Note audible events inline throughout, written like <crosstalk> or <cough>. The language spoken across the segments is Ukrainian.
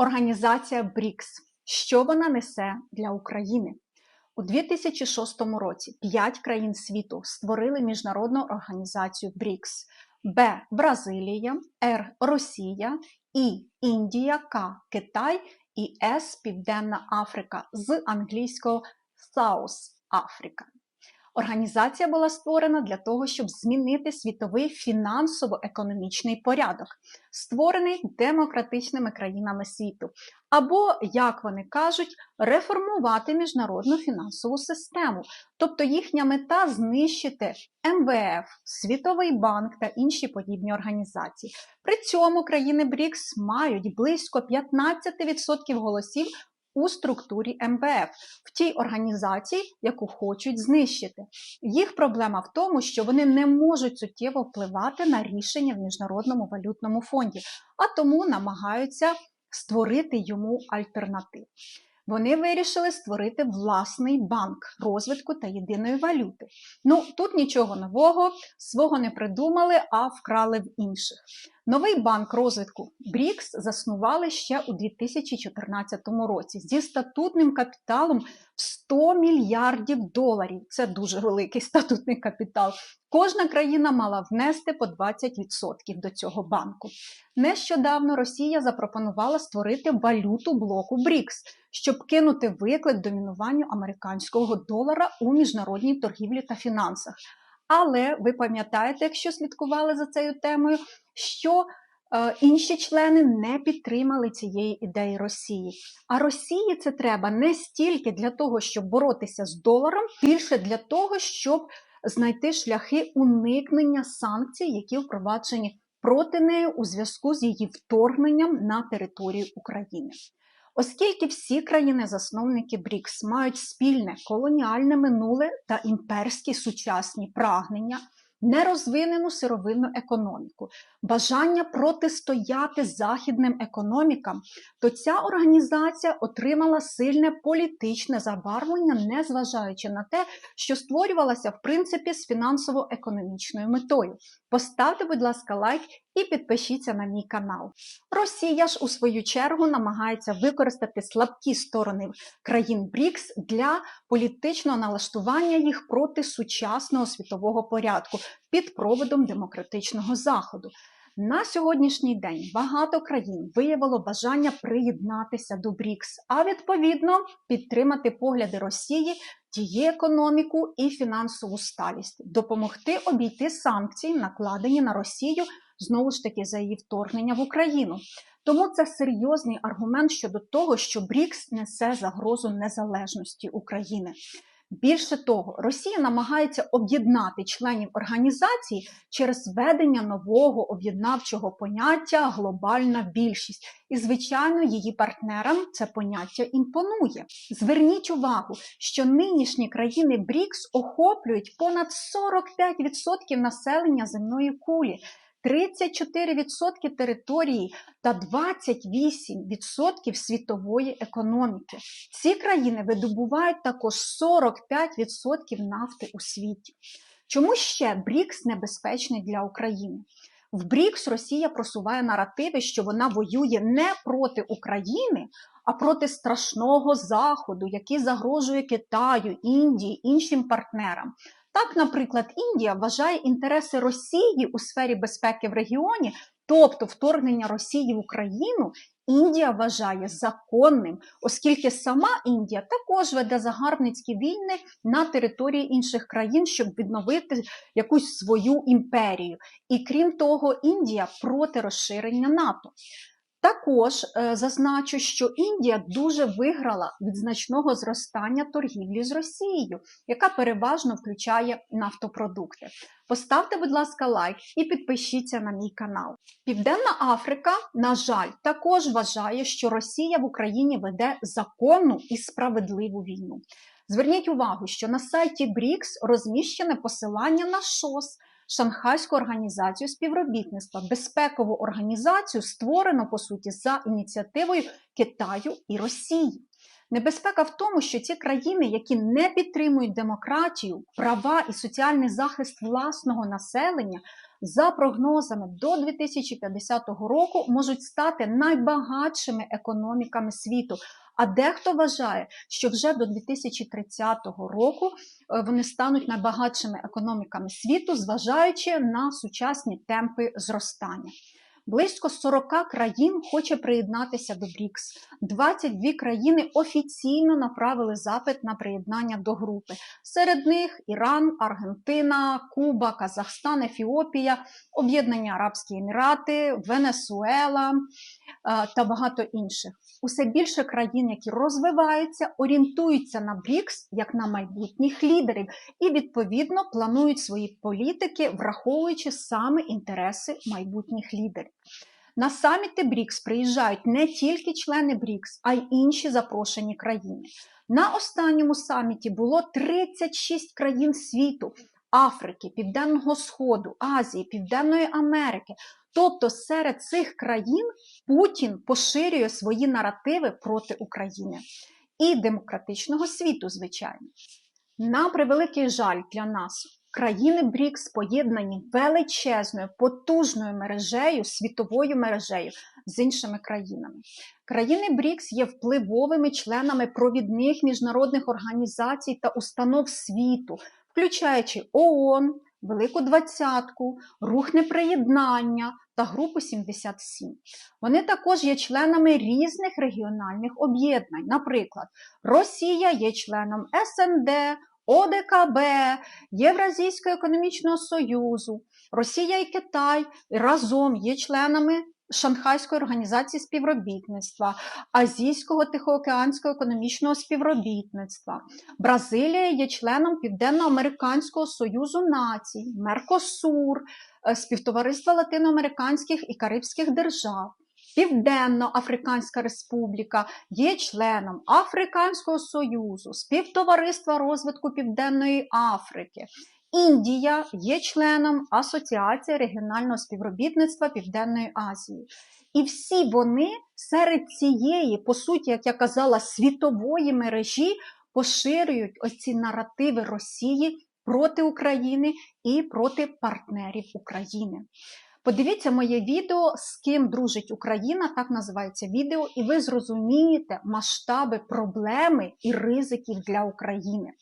Організація БРІКС. Що вона несе для України? У 2006 році п'ять країн світу створили міжнародну організацію БРІКС: Б. Бразилія, Р. Росія, І. Індія, К. Китай і С. Південна Африка з англійського South Africa. Організація була створена для того, щоб змінити світовий фінансово-економічний порядок, створений демократичними країнами світу, або, як вони кажуть, реформувати міжнародну фінансову систему. Тобто їхня мета знищити МВФ, Світовий банк та інші подібні організації. При цьому країни БРІКС мають близько 15% голосів у структурі МВФ, в тій організації, яку хочуть знищити. Їх проблема в тому, що вони не можуть суттєво впливати на рішення в Міжнародному валютному фонді, а тому намагаються створити йому альтернативу. Вони вирішили створити власний банк розвитку та єдиної валюти. Ну, тут нічого нового, свого не придумали, а вкрали в інших. Новий банк розвитку БРІКС заснували ще у 2014 році зі статутним капіталом в 100 мільярдів доларів. Це дуже великий <laughs> статутний капітал. Кожна країна мала внести по 20% до цього банку. Нещодавно Росія запропонувала створити валюту блоку БРІКС, щоб кинути виклик домінуванню американського долара у міжнародній торгівлі та фінансах. Але ви пам'ятаєте, якщо слідкували за цією темою, що е, інші члени не підтримали цієї ідеї Росії. А Росії це треба не стільки для того, щоб боротися з доларом, більше для того, щоб знайти шляхи уникнення санкцій, які впроваджені проти неї у зв'язку з її вторгненням на територію України. Оскільки всі країни-засновники БРІКС мають спільне колоніальне минуле та імперські сучасні прагнення, нерозвинену сировинну економіку, бажання протистояти західним економікам, то ця організація отримала сильне політичне забарвлення, незважаючи на те, що створювалася в принципі з фінансово-економічною метою. Поставте, будь ласка, лайк і підпишіться на мій канал. Росія ж у свою чергу намагається використати слабкі сторони країн БРІКС для політичного налаштування їх проти сучасного світового порядку під проводом демократичного заходу. На сьогоднішній день багато країн виявило бажання приєднатися до БРІКС, а відповідно підтримати погляди Росії, її економіку і фінансову сталість, допомогти обійти санкції, накладені на Росію знову ж таки за її вторгнення в Україну. Тому це серйозний аргумент щодо того, що БРІКС несе загрозу незалежності України. Більше того, Росія намагається об'єднати членів організації через введення нового об'єднавчого поняття глобальна більшість. І, звичайно, її партнерам це поняття імпонує. Зверніть увагу, що нинішні країни БРІКС охоплюють понад 45% населення земної кулі. 34% території та 28% світової економіки. Ці країни видобувають також 45% нафти у світі. Чому ще БРІКС небезпечний для України? В БРІКС Росія просуває наративи, що вона воює не проти України, а проти страшного Заходу, який загрожує Китаю, Індії, іншим партнерам. Так, наприклад, Індія вважає інтереси Росії у сфері безпеки в регіоні, тобто вторгнення Росії в Україну, Індія вважає законним, оскільки сама Індія також веде загарбницькі війни на території інших країн, щоб відновити якусь свою імперію. І крім того, Індія проти розширення НАТО. Також е, зазначу, що Індія дуже виграла від значного зростання торгівлі з Росією, яка переважно включає нафтопродукти. Поставте, будь ласка, лайк і підпишіться на мій канал. Південна Африка, на жаль, також вважає, що Росія в Україні веде законну і справедливу війну. Зверніть увагу, що на сайті БРІКС розміщене посилання на ШОС. Шанхайську організацію співробітництва, безпекову організацію створено по суті за ініціативою Китаю і Росії. Небезпека в тому, що ці країни, які не підтримують демократію, права і соціальний захист власного населення, за прогнозами до 2050 року можуть стати найбагатшими економіками світу. А дехто вважає, що вже до 2030 року е, вони стануть найбагатшими економіками світу, зважаючи на сучасні темпи зростання. Близько 40 країн хоче приєднатися до БРІКС. 22 країни офіційно направили запит на приєднання до групи. Серед них Іран, Аргентина, Куба, Казахстан, Ефіопія, Об'єднані Арабські Емірати, Венесуела та багато інших. Усе більше країн, які розвиваються, орієнтуються на БРІКС як на майбутніх лідерів і відповідно планують свої політики, враховуючи саме інтереси майбутніх лідерів. На саміти БРІКС приїжджають не тільки члени БРІКС, а й інші запрошені країни. На останньому саміті було 36 країн світу. Африки, Південного Сходу, Азії, Південної Америки. Тобто серед цих країн Путін поширює свої наративи проти України і демократичного світу, звичайно. На превеликий жаль для нас, країни БРІКС поєднані величезною, потужною мережею, світовою мережею з іншими країнами. Країни БРІКС є впливовими членами провідних міжнародних організацій та установ світу, включаючи ООН, Велику Двадцятку, Рух неприєднання та Групу 77. Вони також є членами різних регіональних об'єднань. Наприклад, Росія є членом СНД, ОДКБ, Євразійського економічного союзу, Росія і Китай разом є членами Шанхайської організації співробітництва, Азійського Тихоокеанського економічного співробітництва. Бразилія є членом Південноамериканського союзу націй, Меркосур, е, співтовариства латиноамериканських і карибських держав. Південно-Африканська Республіка є членом Африканського Союзу, співтовариства розвитку Південної Африки. Індія є членом Асоціації регіонального співробітництва Південної Азії. І всі вони серед цієї, по суті, як я казала, світової мережі поширюють оці наративи Росії проти України і проти партнерів України. Подивіться моє відео, з ким дружить Україна, так називається відео, і ви зрозумієте масштаби проблеми і ризиків для України.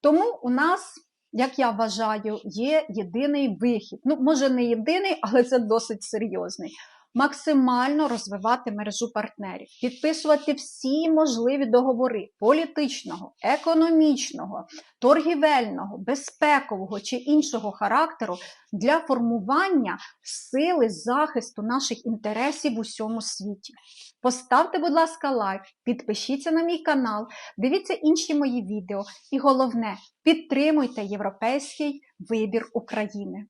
Тому у нас, як я вважаю, є єдиний вихід. Ну, може, не єдиний, але це досить серйозний. Максимально розвивати мережу партнерів, підписувати всі можливі договори політичного, економічного, торгівельного, безпекового чи іншого характеру для формування сили захисту наших інтересів в усьому світі. Поставте, будь ласка, лайк, підпишіться на мій канал, дивіться інші мої відео і головне, підтримуйте європейський вибір України.